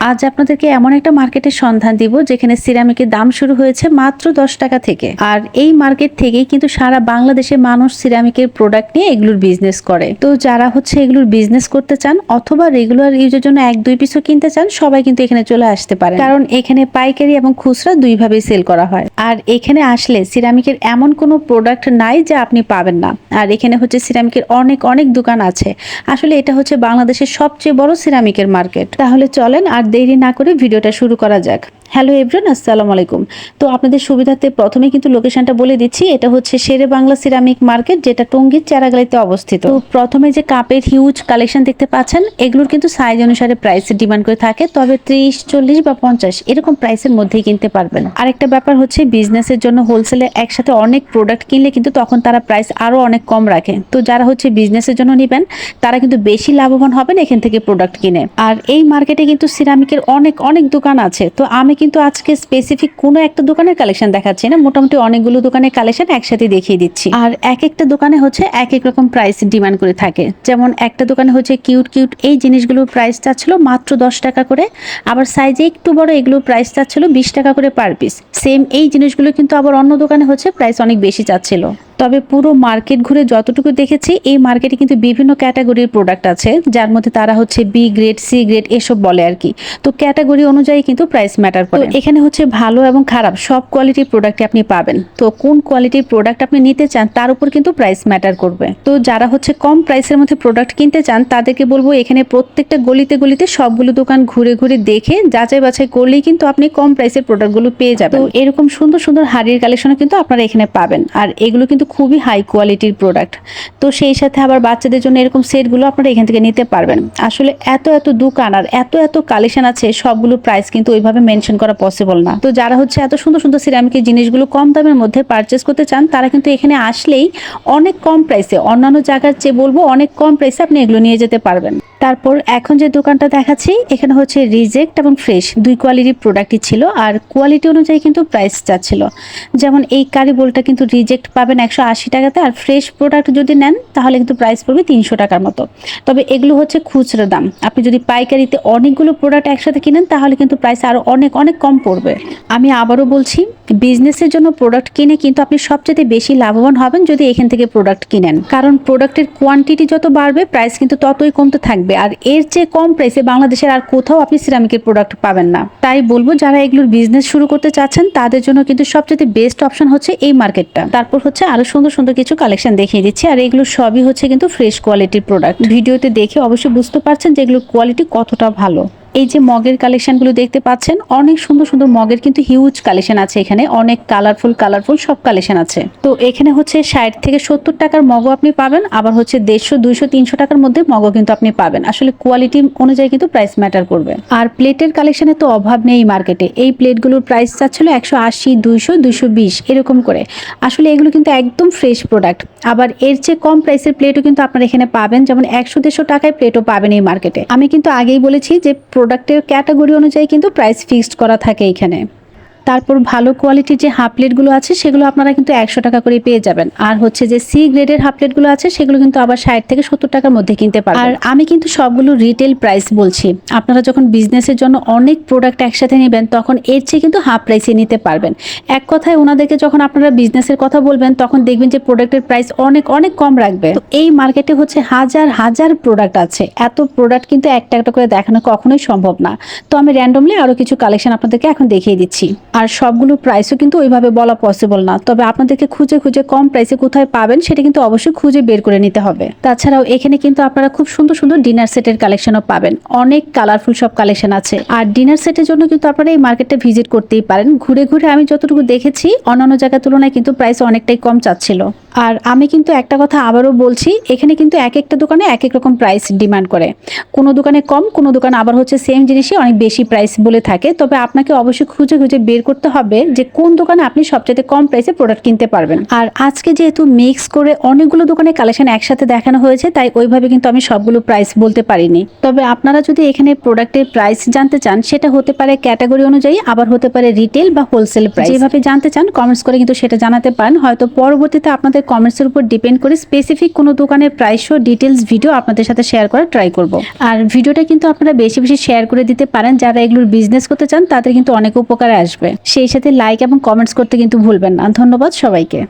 আজ আপনাদেরকে এমন একটা মার্কেটের সন্ধান দিব যেখানে সিরামিকের দাম শুরু হয়েছে মাত্র দশ টাকা থেকে। আর এই মার্কেট থেকেই কিন্তু সারা বাংলাদেশে মানুষ সিরামিকের প্রোডাক্ট নিয়ে এগুলোর বিজনেস করে। তো যারা হচ্ছে এগুলোর বিজনেস করতে চান অথবা রেগুলার ইউজের জন্য এক, দুই পিসও কিনতে চান, সবাই কিন্তু এখানে চলে আসতে পারে কারণ এখানে পাইকারি এবং খুচরা দুইভাবেই সেল করা হয়। আর এখানে আসলে সিরামিকের এমন কোনো প্রোডাক্ট নাই যা আপনি পাবেন না। আর এখানে হচ্ছে সিরামিকের অনেক অনেক দোকান আছে। আসলে এটা হচ্ছে বাংলাদেশের সবচেয়ে বড় সিরামিকের মার্কেট তাহলে চলেন আর দেরি না করে ভিডিওটা শুরু করা যাক। হ্যালো এভরিন আসসালামু আলাইকুম। তো আপনাদের সুবিধার্থে প্রথমে কিন্তু লোকেশনটা বলে দিচ্ছি, এটা হচ্ছে শেরে বাংলা সিরামিক মার্কেট যেটা টঙ্গীর চারাগালিতে অবস্থিত। তো প্রথমে যে কাপের হিউজ কালেকশন দেখতে পাচ্ছেন, এগুলোর কিন্তু সাইজ অনুসারে প্রাইস ডিমান্ড করে থাকে, তবে ত্রিশ, চল্লিশ বা পঞ্চাশ, এরকম প্রাইসের মধ্যেই কিনতে পারবেন। আরেকটা ব্যাপার হচ্ছে বিজনেসের জন্য হোলসেলে একসাথে অনেক প্রোডাক্ট কিনলে কিন্তু তখন তারা প্রাইস আরও অনেক কম রাখে। তো যারা হচ্ছে বিজনেসের জন্য নেবেন, তারা কিন্তু বেশি লাভবান হবেন এখান থেকে প্রোডাক্ট কিনে। আর এই মার্কেটে কিন্তু সিরামিকের অনেক অনেক দোকান আছে। তো আমি কিন্তু আজকে স্পেসিফিক কোনো একটা দোকানের কালেকশন দেখাচ্ছি না। মোটামুটি অনেকগুলো দোকানের কালেকশন একসাথে দেখিয়ে দিচ্ছি। আর এক একটা দোকানে হচ্ছে এক এক রকম প্রাইস ডিমান্ড করে থাকে। যেমন একটা দোকানে হচ্ছে কিউট কিউট এই জিনিসগুলোর প্রাইস চাচ্ছিল মাত্র দশ টাকা করে। আবার সাইজে একটু বড় এগুলোর প্রাইস চাচ্ছিল বিশ টাকা করে পার পিস সেম এই জিনিসগুলো কিন্তু আবার অন্য দোকানে হচ্ছে প্রাইস অনেক বেশি চাচ্ছিল। তবে পুরো মার্কেট ঘুরে যতটুকু দেখেছি এই মার্কেটে কিন্তু বিভিন্ন ক্যাটাগরির প্রোডাক্ট আছে যার মধ্যে তারা হচ্ছে বি গ্রেড সি গ্রেড এসব বলে আর কি। তো ক্যাটাগরি অনুযায়ী কিন্তু প্রাইস ম্যাটার করে। এখানে হচ্ছে ভালো এবং খারাপ সব কোয়ালিটির প্রোডাক্ট আপনি পাবেন। তো কোন কোয়ালিটির প্রোডাক্ট আপনি নিতে চান তার উপর কিন্তু প্রাইস ম্যাটার করবে। তো যারা হচ্ছে কম প্রাইসের মধ্যে প্রোডাক্ট কিনতে চান তাদেরকে বলব এখানে প্রত্যেকটা গলিতে গলিতে সবগুলো দোকান ঘুরে ঘুরে দেখে যাচাই বাছাই করলেই কিন্তু আপনি কম প্রাইসের প্রোডাক্টগুলো পেয়ে যাবেন। তো এরকম সুন্দর সুন্দর হাড়ির কালেকশনও কিন্তু আপনারা এখানে পাবেন। আর এগুলো কিন্তু খুবই হাই কোয়ালিটির প্রোডাক্ট তো সেই সাথে আবার বাচ্চাদের জন্য এরকম সেটগুলো আপনারা এখান থেকে নিতে পারবেন। আসলে এত এত দোকান আর এত এত কালেকশন আছে, সবগুলো প্রাইস কিন্তু ওইভাবে মেনশন করা পসিবল না। তো যারা হচ্ছে এত সুন্দর সুন্দর সিরামিকের জিনিসগুলো কম দামের মধ্যে পারচেস করতে চান, তারা কিন্তু এখানে আসলেই অনেক কম প্রাইসে অন্যান্য জায়গার চেয়ে বলব অনেক কম প্রাইসে আপনি এগুলো নিয়ে যেতে পারবেন। তারপর এখন যে দোকানটা দেখাচ্ছি, এখানে হচ্ছে রিজেক্ট এবং ফ্রেশ। দুই কোয়ালিটির প্রোডাক্টই ছিল আর কোয়ালিটি অনুযায়ী কিন্তু প্রাইস চাচ্ছিল যেমন এই কারি বোলটা কিন্তু রিজেক্ট পাবেন একশো আশি টাকাতে আর ফ্রেশ প্রোডাক্ট যদি নেন, তাহলে কিন্তু প্রাইস পড়বে তিনশো টাকার মতো। তবে এগুলো হচ্ছে খুচরো দাম। আপনি যদি পাইকারিতে অনেকগুলো প্রোডাক্ট একসাথে কিনেন, তাহলে কিন্তু প্রাইস আরও অনেক অনেক কম পড়বে। আমি আবারও বলছি বিজনেসের জন্য প্রোডাক্ট কিনে কিন্তু আপনি সবচেয়ে বেশি লাভবান হবেন যদি এখান থেকে প্রোডাক্ট কিনেন। কারণ প্রোডাক্টের কোয়ান্টিটি যত বাড়বে প্রাইস কিন্তু ততই কমতে থাকবে। আর এর চেয়ে কম প্রাইসে বাংলাদেশের আর কোথাও আপনি সিরামিকের প্রোডাক্ট পাবেন না। তাই বলব, যারা এগুলোর বিজনেস শুরু করতে চাচ্ছেন, তাদের জন্য কিন্তু সবচেয়ে বেস্ট অপশন হচ্ছে এই মার্কেটটা তারপর হচ্ছে আরও সুন্দর সুন্দর কিছু কালেকশন দেখিয়ে দিচ্ছি, আর এগুলো সবই হচ্ছে কিন্তু ফ্রেশ কোয়ালিটির প্রোডাক্ট ভিডিওতে দেখে অবশ্যই বুঝতে পারছেন যে এগুলোর কোয়ালিটি কতটা ভালো। এই যে মগের কালেকশনগুলো দেখতে পাচ্ছেন, অনেক সুন্দর সুন্দর মগের কিন্তু হিউজ কালেকশন আছে এখানে, অনেক কালারফুল কালারফুল সব কালেকশন আছে। তো এখানে হচ্ছে ষাট থেকে সত্তর টাকার মগও আপনি পাবেন, আবার হচ্ছে দেড়শো, দুইশো, তিনশো টাকার মধ্যে মগও কিন্তু আপনি পাবেন। আসলে কোয়ালিটি অনুযায়ী কিন্তু প্রাইস ম্যাটার করবে। আর প্লেটের কালেকশনে তো অভাব নেই মার্কেটে এই প্লেটগুলোর প্রাইস চাচ্ছিল একশো আশি, দুইশো দুইশো বিশ, এরকম করে। আসলে এগুলো কিন্তু একদম ফ্রেশ প্রোডাক্ট আবার এর চেয়ে কম প্রাইসের প্লেটও কিন্তু আপনারা এখানে পাবেন, যেমন একশো, দেড়শো টাকায় প্লেটও পাবেন এই মার্কেটে আমি কিন্তু আগেই বলেছি যে প্রোডাক্টের ক্যাটাগরি অনুযায়ী কিন্তু প্রাইস ফিক্সড করা থাকে এখানে। তারপর ভালো কোয়ালিটির যে হাফ প্লেটগুলো আছে, সেগুলো আপনারা কিন্তু একশো টাকা করে পেয়ে যাবেন। আর হচ্ছে যে সি গ্রেডের হাফ প্লেটগুলো আছে, সেগুলো কিন্তু আবার ষাট থেকে সত্তর টাকার মধ্যে কিনতে পারবেন। আর আমি কিন্তু সবগুলো রিটেল প্রাইস বলছি। আপনারা যখন বিজনেসের জন্য অনেক প্রোডাক্ট একসাথে নেবেন, তখন এর চেয়ে কিন্তু হাফ প্রাইসে নিতে পারবেন। এক কথায় ওনাদেরকে যখন আপনারা বিজনেসের কথা বলবেন, তখন দেখবেন যে প্রোডাক্টের প্রাইস অনেক অনেক কম রাখবে। তো এই মার্কেটে হচ্ছে হাজার হাজার প্রোডাক্ট আছে। এত প্রোডাক্ট কিন্তু একটা একটা করে দেখানো কখনোই সম্ভব না। তো আমি র্যান্ডমলি আরও কিছু কালেকশন আপনাদেরকে এখন দেখিয়ে দিচ্ছি। আর সবগুলো প্রাইসও কিন্তু ওইভাবে বলা পসিবল না। তবে আপনাদেরকে খুঁজে খুঁজে কম প্রাইসে কোথায় পাবেন সেটা কিন্তু অবশ্যই খুঁজে বের করে নিতে হবে। তাছাড়াও এখানে কিন্তু আপনারা খুব সুন্দর সুন্দর ডিনার সেটের কালেকশনও পাবেন। অনেক কালারফুল সব কালেকশন আছে। আর ডিনার সেটের জন্য কিন্তু আপনারা এই মার্কেটটা ভিজিট করতেই পারেন। ঘুরে ঘুরে আমি যতটুকু দেখেছি, অন্যান্য জায়গার তুলনায় কিন্তু প্রাইস অনেকটাই কম চাচ্ছিল। আর আমি কিন্তু একটা কথা আবারও বলছি, এখানে কিন্তু এক একটা দোকানে এক এক রকম প্রাইস ডিমান্ড করে। কোনো দোকানে কম, কোনো দোকানে আবার হচ্ছে সেম জিনিসই অনেক বেশি প্রাইস বলে থাকে। তবে আপনাকে অবশ্যই খুঁজে খুঁজে বের করতে হবে যে কোন দোকানে আপনি সবচেয়ে কম প্রাইসে প্রোডাক্ট কিনতে পারবেন। আর আজকে যেহেতু মিক্স করে অনেকগুলো দোকানে কালেকশন একসাথে দেখানো হয়েছে, তাই ওইভাবে কিন্তু আমি সবগুলো প্রাইস বলতে পারিনি। তবে আপনারা যদি এখানে প্রোডাক্টের প্রাইস জানতে চান, সেটা হতে পারে ক্যাটাগরি অনুযায়ী, আবার হতে পারে রিটেল বা হোলসেল প্রাইস যেভাবে জানতে চান কমেন্টস করে কিন্তু সেটা জানাতে পারেন। হয়তো পরবর্তীতে আপনাদের আপনাদের কমেন্টসের উপর ডিপেন্ড করে স্পেসিফিক কোনো দোকানের প্রাইস ও ডিটেলস ভিডিও আপনাদের সাথে শেয়ার করার ট্রাই করব। আর ভিডিওটা কিন্তু আপনারা বেশি বেশি শেয়ার করে দিতে পারেন। যারা এগুলোর বিজনেস করতে চান, তাদের কিন্তু অনেক উপকারে আসবে। সেই সাথে লাইক এবং কমেন্টস করতে কিন্তু ভুলবেন না। ধন্যবাদ সবাইকে।